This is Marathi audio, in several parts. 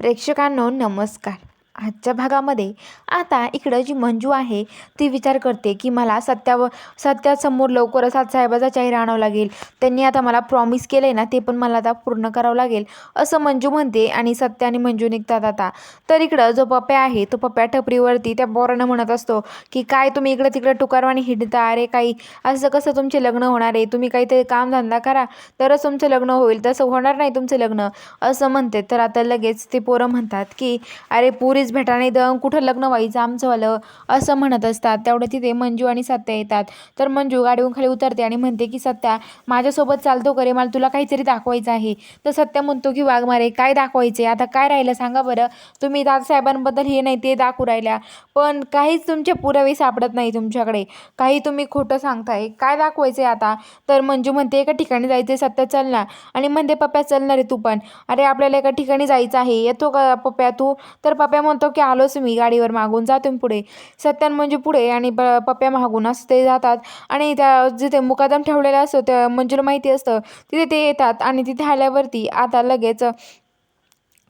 प्रेक्षकांनो नमस्कार. आजच्या भागामध्ये आता इकडं जी मंजू आहे ती विचार करते की मला सत्यावर सत्यासमोर लवकरच आज साहेबाचा चेहरा आणावा लागेल. त्यांनी आता मला प्रॉमिस केलं आहे ना ते पण मला आता पूर्ण करावं लागेल. असं मंजू म्हणते आणि सत्या आणि मंजू निघतात आता. तर इकडं जो पप्या आहे तो पप्या टपरीवरती त्या बोरानं म्हणत असतो की काय तुम्ही इकडं तिकडं टुकारवाणी हिंडता? अरे काही असं कसं तुमचे लग्न होणार आहे? तुम्ही काहीतरी कामधंदा करा. तरच तुमचं लग्न होईल. तसं होणार नाही तुमचं लग्न. असं म्हणते. तर आता लगेच ते पोरं म्हणतात की अरे पुरीच भेटाने दं कुठं लग्न व्हायचं आमचंवालं असं म्हणत असतात. तेवढं तिथे मंजू आणि सत्या येतात. तर मंजू गाडीहून खाली उतरते आणि म्हणते की सत्या माझ्यासोबत चालतो करे मला तुला काहीतरी दाखवायचं आहे. तर सत्या म्हणतो की वाघमारे काय दाखवायचे आता काय राहिलं सांगा बरं. तुम्ही दादासाहेबांबद्दल हे नाही ते दाखवू राहिल्या. पण काहीच तुमचे पुरावे सापडत नाही तुमच्याकडे. काही तुम्ही खोटं सांगताय. काय दाखवायचं आहे आता? तर मंजू म्हणते एका ठिकाणी जायचं आहे सत्या चल ना. आणि म्हणते पप्प्या चलणार रे तू पण. अरे आपल्याला एका ठिकाणी जायचं आहे. येतो का पप्प्या तू? तर पप्प्या म्हणतो की आलोच मी गाडीवर मागून जातो पुढे. सत्यान म्हणजे पुढे आणि प पप्प्या मागून असं ते जातात. आणि त्या जिथे मुकादम ठेवलेला असतो त्या मंजूला माहिती असतं तिथे ते येतात आणि तिथे आल्यावरती आता लगेच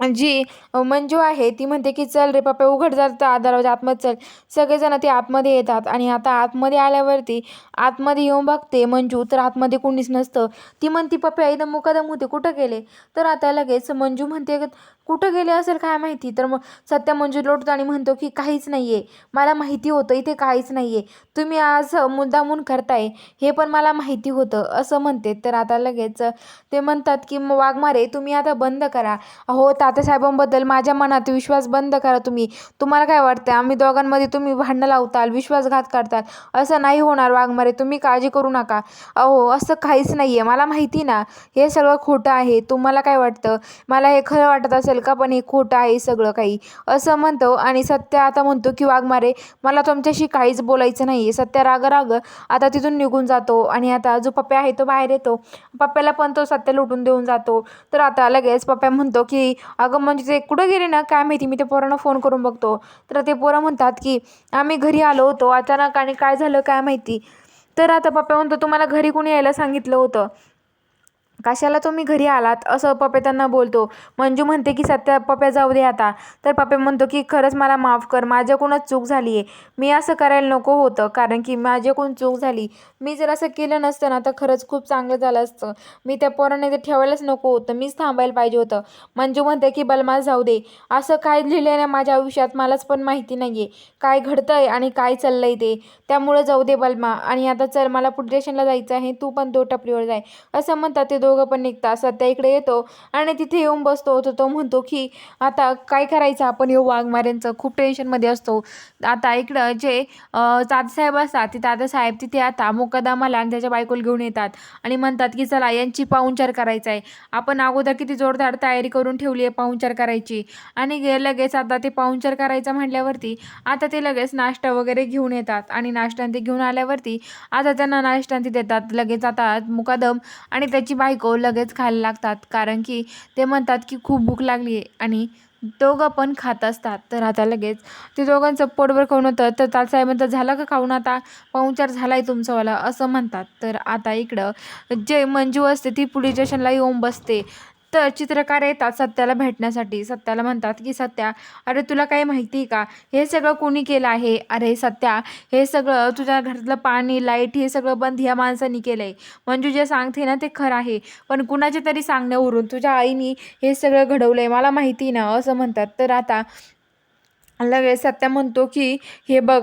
जी मंजू आहे ती म्हणते की चल रे पप्पा उघड जात दरवाजा आतमध्ये चल. सगळेजण ते आतमध्ये येतात आणि आता आतमध्ये आल्यावरती आतमध्ये येऊन बघते मंजू तर आतमध्ये कोणीच नसतं. ती म्हणते पप्पा एकदम मुकादम होते कुठं गेले? तर आता लगेच मंजू म्हणते कुठं गेले असेल काय माहिती? तर मग सत्या मंजू लोटतो आणि म्हणतो की काहीच नाही आहे मला माहिती होतं इथे काहीच नाही आहे तुम्ही आज मुद्दामून करताय. हे पण मला माहिती होतं असं म्हणते. तर आता लगेच ते म्हणतात की मग वाघमारे तुम्ही आता बंद करा. हो तात्यासाहेबांबद्दल माझ्या मनात विश्वास बंद करा तुम्ही. तुम्हाला काय वाटतं आम्ही दोघांमध्ये तुम्ही भांडणं लावताल विश्वासघात करताल? असं नाही होणार वाघमारे तुम्ही काळजी करू नका. अहो असं काहीच नाही आहे मला माहिती ना हे सगळं खोटं आहे. तुम्हाला काय वाटतं? मला हे खरं वाटत असेल का? पण हे खोटं आहे सगळं काही. असं म्हणतो आणि सत्य आता म्हणतो की वाघमारे मला तुमच्याशी काहीच बोलायचं नाही आहे सत्य राग राग. आता तिथून निघून जातो आणि आता जो पप्प्या आहे तो बाहेर येतो. पप्प्याला पण तो सत्य लुटून देऊन जातो. तर आता लगेच पप्प्या म्हणतो की अगं म्हणजे ते कुठं गेले ना? काय माहिती? मी ते पोरांना फोन करून बघतो. तर ते पोरं म्हणतात की आम्ही घरी आलो होतो. अचानक आणि काय झालं काय माहिती? तर आता पप्पा म्हणतो तुम्हाला घरी कोणी यायला सांगितलं होतं? कशाला तुम्ही घरी आलात? असं पप्पे त्यांना बोलतो. मंजू म्हणते की सत्या पप्प्या जाऊ दे आता. तर पप्पे म्हणतो की खरंच मला माफ कर. माझ्याकडूनच चूक झाली आहे मी असं करायला नको होतं. कारण की माझ्याकडून चूक झाली. मी जर असं केलं नसतं ना तर खरंच खूप चांगलं झालं असतं. मी त्या पोराने ते ठेवायलाच नको होतं. मीच थांबायला पाहिजे होतं. मंजू म्हणते की बलमा जाऊ दे. असं काय लिहिलं ना माझ्या आयुष्यात? मलाच पण माहिती नाही आहे काय घडतं आहे आणि काय चाललं आहे ते? त्यामुळं जाऊ दे बलमा. आणि आता चल मला पुढे स्टेशनला जायचं आहे. तू पण दो टपरीवर जाय. असं म्हणतात ते दो दोघं पण निघतात. सध्या इकडे येतो आणि तिथे येऊन बसतो. तर तो म्हणतो की आता काय करायचं? आपण येऊ वाघमाऱ्यांचं. खूप टेन्शनमध्ये असतो. आता इकडं जे तात्यासाहेब असतात ते दादासाहेब तिथे आता मुकदमाला आणि त्याच्या बायकोला घेऊन येतात आणि म्हणतात की चला यांची पाहुणचार करायचा आहे. आपण अगोदर किती जोरदार तयारी करून ठेवली आहे पाहुणचार करायची. आणि लगेच आता ते पाहुणचार करायचं म्हटल्यावरती आता ते लगेच नाश्ता वगैरे घेऊन येतात आणि नाश्ता ते घेऊन आल्यावरती आता त्यांना नाश्ता ते देतात. लगेच आता मुकादम आणि त्याची बायको लगेच खायला लागतात. कारण की ते म्हणतात की खूप भूक लागली आहे आणि दोघं पण खात असतात. तर आता लगेच ते दोघांचं पोटभर खाऊन होतं. तर तासाहेब म्हणतात झालं का खाऊन आता? पाहुणचार झाला आहे तुमचावाला असं म्हणतात. तर आता इकडं जे मंजू असते ती पोलीस स्टेशनला येऊन बसते. तर चित्रकार येतात सत्याला भेटण्यासाठी. सत्याला म्हणतात की सत्या अरे तुला काही माहिती आहे का? हे सगळं कोणी केलं आहे? अरे सत्या हे सगळं तुझ्या घरातलं पाणी लाइट हे सगळं बंद ह्या माणसांनी केलं आहे म्हणजे जे सांगते ना ते खरं आहे. पण कुणाच्या तरी सांगण्यावरून तुझ्या आईनी हे सगळं घडवलं आहे मला माहिती ना असं म्हणतात. तर आता लगेच सत्या म्हणतो की हे बघ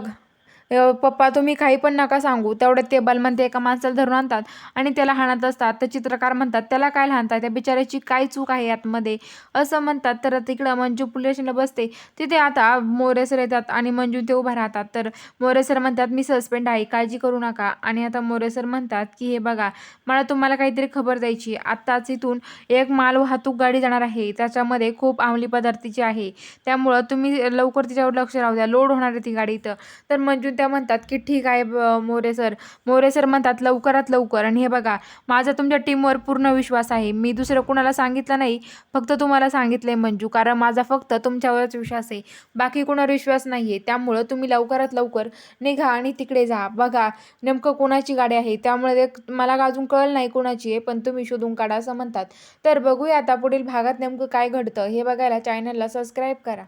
पप्पा तुम्ही काही पण नका सांगू. तेवढ्यात ते बलमान एका माणसाला धरून आणतात आणि त्याला हाणत असतात. तर चित्रकार म्हणतात त्याला काय लहानतात त्या बिचाऱ्याची काय चूक आहे यातमध्ये? असं म्हणतात. तर तिकडं मंजू पुलेशनला बसते. तिथे आता मोरे सर येतात आणि मंजू ते उभा राहतात. तर मोरे सर म्हणतात मी सस्पेंड आहे. काळजी करू नका. आणि आता मोरे सर म्हणतात की हे बघा मला तुम्हाला काहीतरी खबर द्यायची आत्ताच इथून एक माल वाहतूक गाडी जाणार आहे. त्याच्यामध्ये खूप अंमली पदार्थाची आहे. त्यामुळं तुम्ही लवकर तिच्यावर लक्ष राहू द्या. लोड होणार आहे ती गाडी इथं. तर मंजू त्या म्हणतात की ठीक आहे ब मोरे सर. मोरे सर म्हणतात लवकरात लवकर. आणि हे बघा माझा तुमच्या टीमवर पूर्ण विश्वास आहे. मी दुसरं कुणाला सांगितलं नाही फक्त तुम्हाला सांगितलं आहे मंजू कारण माझा फक्त तुमच्यावरच विश्वास आहे. बाकी कोणावर विश्वास नाही आहे त्यामुळं तुम्ही लवकरात लवकर निघा आणि तिकडे जा. बघा नेमकं कोणाची गाडी आहे त्यामुळे मला अजून कळलं नाही कोणाची आहे पण तुम्ही शोधून काढा असं म्हणतात. तर बघूया आता पुढील भागात नेमकं काय घडतं. हे बघायला चॅनलला सबस्क्राईब करा.